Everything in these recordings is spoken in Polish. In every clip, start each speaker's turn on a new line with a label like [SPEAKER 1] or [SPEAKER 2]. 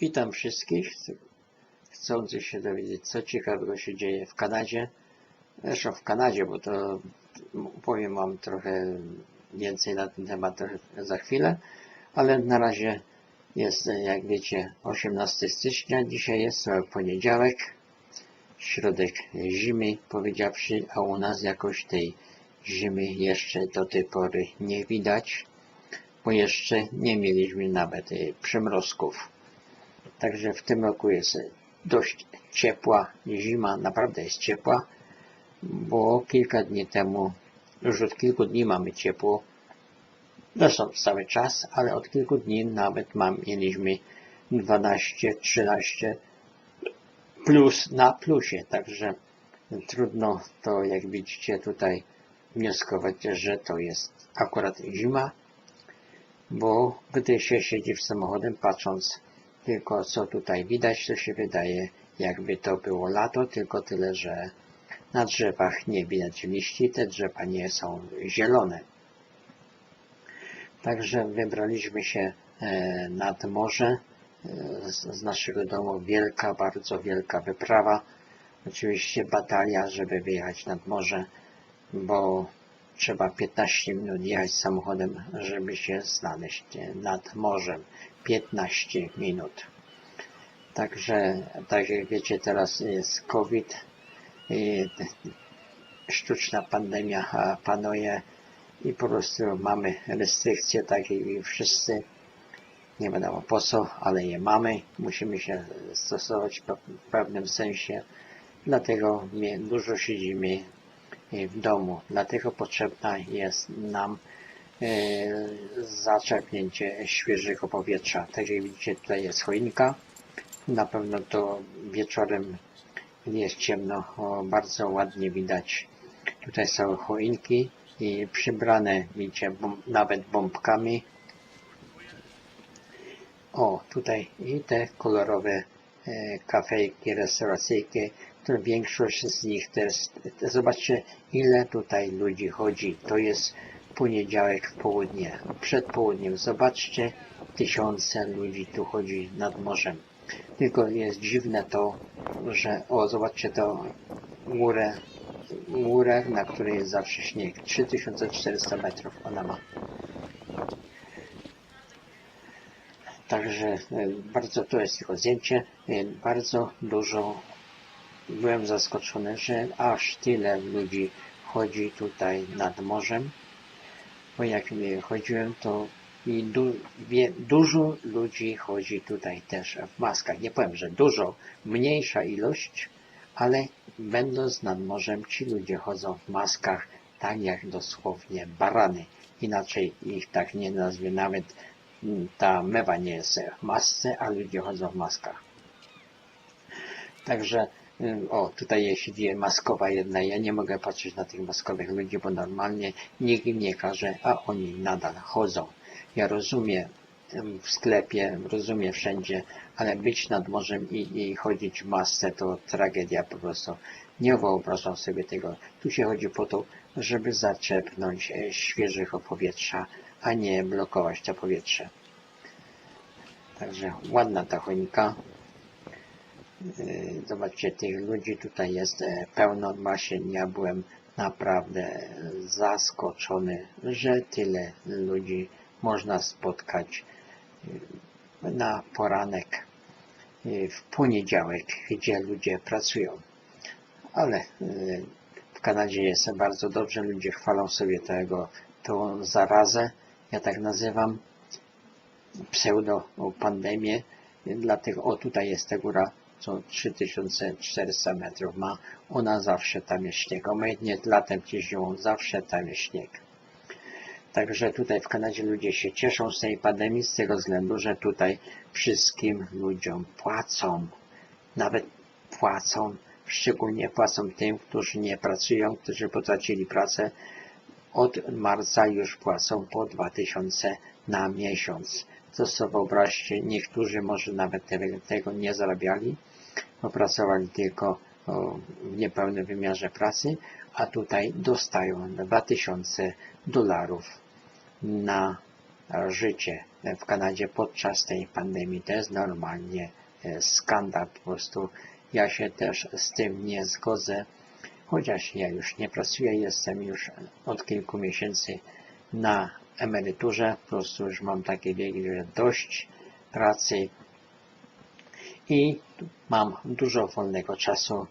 [SPEAKER 1] Witam wszystkich chcących się dowiedzieć, co ciekawego się dzieje w Kanadzie. Zresztą w Kanadzie, bo to powiem Wam trochę więcej na ten temat za chwilę, ale na razie jest, jak wiecie, 18 stycznia, dzisiaj jest poniedziałek, środek zimy, powiedziawszy, a u nas jakoś tej zimy jeszcze do tej pory nie widać, bo jeszcze nie mieliśmy nawet e, przymrozków. Także w tym roku jest dość ciepła zima, naprawdę jest ciepła, bo kilka dni temu, już od kilku dni mamy ciepło, zresztą cały czas, ale od kilku dni nawet mam, mieliśmy 12, 13 plus na plusie, także trudno to, jak widzicie tutaj, wnioskować, że to jest akurat zima, bo gdy się siedzi w samochodem, patrząc tylko co tutaj widać, to się wydaje, jakby to było lato, tylko tyle, że na drzewach nie widać liści, te drzewa nie są zielone. Także wybraliśmy się e, nad morze e, z naszego domu. Wielka, bardzo wielka wyprawa. Oczywiście batalia, żeby wyjechać nad morze, bo trzeba 15 minut jechać samochodem, żeby się znaleźć nad morzem. 15 minut. Także, tak jak wiecie, teraz jest COVID, sztuczna pandemia panuje i po prostu mamy restrykcje takie i wszyscy, nie wiadomo po co, ale je mamy, musimy się stosować w pewnym sensie, dlatego dużo siedzimy w domu, dlatego potrzebna jest nam e, zaczerpnięcie świeżego powietrza. Tak jak widzicie, tutaj jest choinka. Na pewno to wieczorem jest ciemno, bardzo ładnie widać. Tutaj są choinki i przybrane, widzicie, nawet bombkami. O, tutaj i te kolorowe e, kafejki, restauracyjki, większość z nich jest, zobaczcie ile tutaj ludzi chodzi. To jest poniedziałek w południe, przed południem. Zobaczcie, tysiące ludzi tu chodzi nad morzem. Tylko jest dziwne to, że, o zobaczcie to górę, górę, na której jest zawsze śnieg. 3400 metrów ona ma. Także e, bardzo to jest tylko zdjęcie, e, bardzo dużo byłem zaskoczony, że aż tyle ludzi chodzi tutaj nad morzem, bo jak chodziłem, to i du, wie, dużo ludzi chodzi tutaj też w maskach. Nie powiem, że dużo, mniejsza ilość, ale będąc nad morzem, ci ludzie chodzą w maskach tak jak dosłownie barany. Inaczej ich tak nie nazwie, nawet ta mewa nie jest w masce, a ludzie chodzą w maskach. Także o, tutaj jest dwie maskowa jedna. Ja nie mogę patrzeć na tych maskowych ludzi, bo normalnie nikt im nie każe, a oni nadal chodzą. Ja rozumiem w sklepie, rozumiem wszędzie, ale być nad morzem i, i chodzić w masce to tragedia po prostu. Nie wyobrażam sobie tego. Tu się chodzi po to, żeby zaczepnąć e, świeżego powietrza, a nie blokować to powietrze. Także ładna ta choinka. E, zobaczcie, tych ludzi tutaj jest e, pełno maszyn. Ja byłem naprawdę zaskoczony, że tyle ludzi można spotkać e, na poranek w poniedziałek, gdzie ludzie pracują. Ale w Kanadzie jest bardzo dobrze, ludzie chwalą sobie tego, tą zarazę, ja tak nazywam, pseudo-pandemię, dlatego, o tutaj jest ta góra, co 3400 metrów ma, ona zawsze tam jest śnieg. Obojętnie latem czy zimą, zawsze tam jest śnieg. Także tutaj w Kanadzie ludzie się cieszą z tej pandemii z tego względu, że tutaj wszystkim ludziom płacą. Nawet płacą, szczególnie płacą tym, którzy nie pracują, którzy potracili pracę. Od marca już płacą po 2000 na miesiąc. To sobie wyobraźcie, niektórzy może nawet tego nie zarabiali, opracowali tylko w niepełnym wymiarze pracy, a tutaj dostają 2000 dolarów na życie. w Kanadzie podczas tej pandemii. To jest normalnie e, skandal po prostu. Ja się też z tym nie zgodzę, chociaż ja już nie pracuję, jestem już od kilku miesięcy na emeryturze, po prostu już mam takie wieki, że dość pracy i mam dużo wolnego czasu.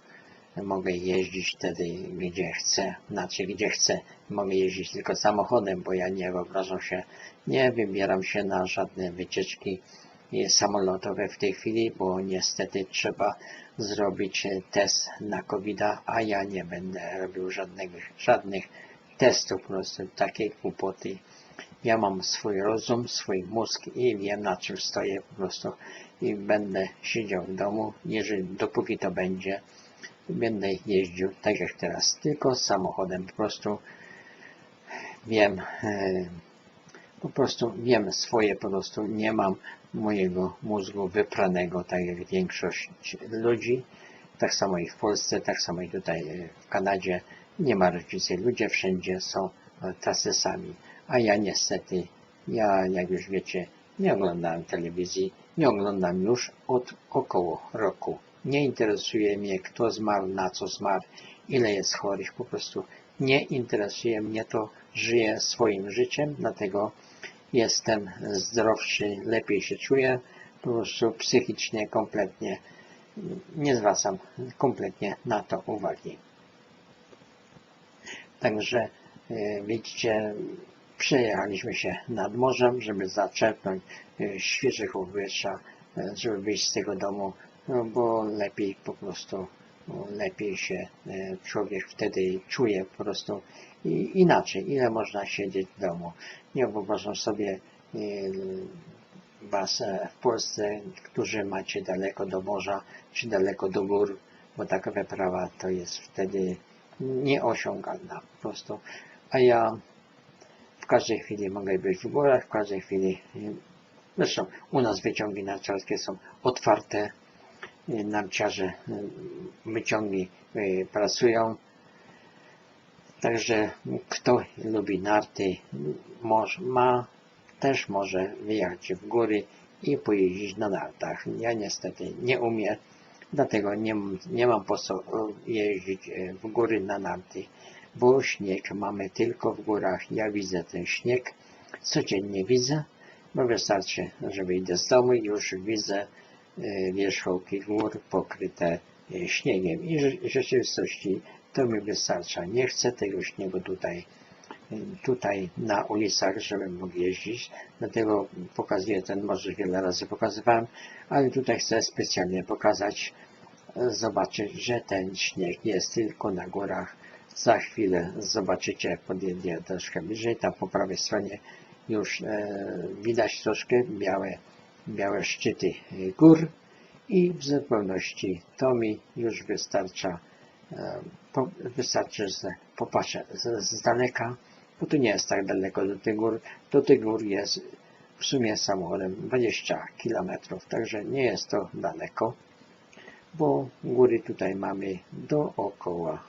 [SPEAKER 1] Mogę jeździć wtedy, gdzie chcę, znaczy gdzie chcę. Mogę jeździć tylko samochodem, bo ja nie wyobrażam się, nie wybieram się na żadne wycieczki samolotowe w tej chwili, bo niestety trzeba zrobić test na covid a ja nie będę robił żadnego, żadnych testów, po prostu takiej kłopoty. Ja mam swój rozum, swój mózg i wiem na czym stoję po prostu. I będę siedział w domu, jeżeli dopóki to będzie, będę jeździł tak jak teraz, tylko samochodem. Po prostu wiem, e, po prostu wiem swoje, po prostu nie mam mojego mózgu wypranego, tak jak większość ludzi, tak samo i w Polsce, tak samo i tutaj e, w Kanadzie, nie ma różnicy, ludzie wszędzie są e, tacy sami, a ja niestety, ja jak już wiecie, nie oglądam telewizji, nie oglądam już od około roku. Nie interesuje mnie, kto zmarł, na co zmarł, ile jest chorych, po prostu nie interesuje mnie to, żyję swoim życiem, dlatego jestem zdrowszy, lepiej się czuję, po prostu psychicznie kompletnie nie zwracam kompletnie na to uwagi. Także e, widzicie, przejechaliśmy się nad morzem, żeby zaczerpnąć e, świeżego powietrza, e, żeby wyjść z tego domu, no bo lepiej po prostu, no, lepiej się człowiek wtedy czuje po prostu i inaczej. Ile można siedzieć w domu? Nie wyobrażam sobie Was w Polsce, którzy macie daleko do morza, czy daleko do gór, bo taka wyprawa to jest wtedy nieosiągalna po prostu. A ja w każdej chwili mogę być w górach, w każdej chwili, zresztą u nas wyciągi narciarskie są otwarte, narciarze wyciągi y, pracują, Także kto lubi narty, ma, też może wyjechać w góry i pojeździć na nartach. Ja niestety nie umiem, dlatego nie, nie mam po co jeździć e, w góry na narty, bo śnieg mamy tylko w górach. Ja widzę ten śnieg, codziennie widzę, bo wystarczy, że wyjdę z domu i już widzę e, wierzchołki gór pokryte e, śniegiem. I w rzeczywistości to mi wystarcza. Nie chcę tego śniegu tutaj, tutaj na ulicach, żebym mógł jeździć, dlatego pokazuję ten, może wiele razy pokazywałem, ale tutaj chcę specjalnie pokazać, zobaczyć, że ten śnieg jest tylko na górach. Za chwilę zobaczycie, podjedzie troszkę bliżej, tam po prawej stronie już e, widać troszkę białe, białe szczyty gór i w zupełności to mi już wystarcza wystarczy, że popatrzę z, z daleka, bo tu nie jest tak daleko do tych gór. Do tych gór jest w sumie samochodem 20 km, także nie jest to daleko, bo góry tutaj mamy dookoła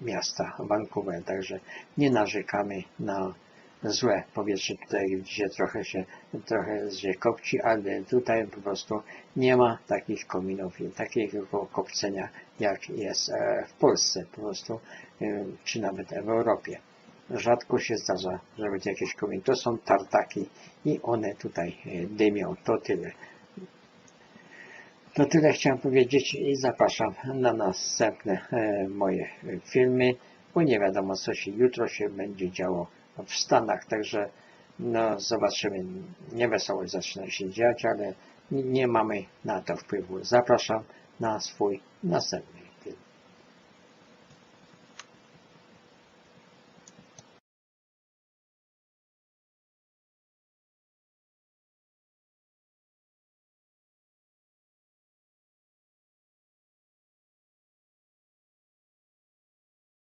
[SPEAKER 1] miasta Vancouver, także nie narzekamy na złe powietrze. Tutaj widzicie trochę się, trochę się kopci, ale tutaj po prostu nie ma takich kominów takiego kopcenia jak jest e, w Polsce po prostu, e, czy nawet w Europie. Rzadko się zdarza, że będzie jakieś komin. To są tartaki i one tutaj e, dymią. To tyle. To tyle chciałem powiedzieć i zapraszam na następne moje filmy, bo nie wiadomo co się jutro się będzie działo w Stanach, także no zobaczymy, niewesoło zaczyna się dziać, ale nie mamy na to wpływu. Zapraszam na swój następny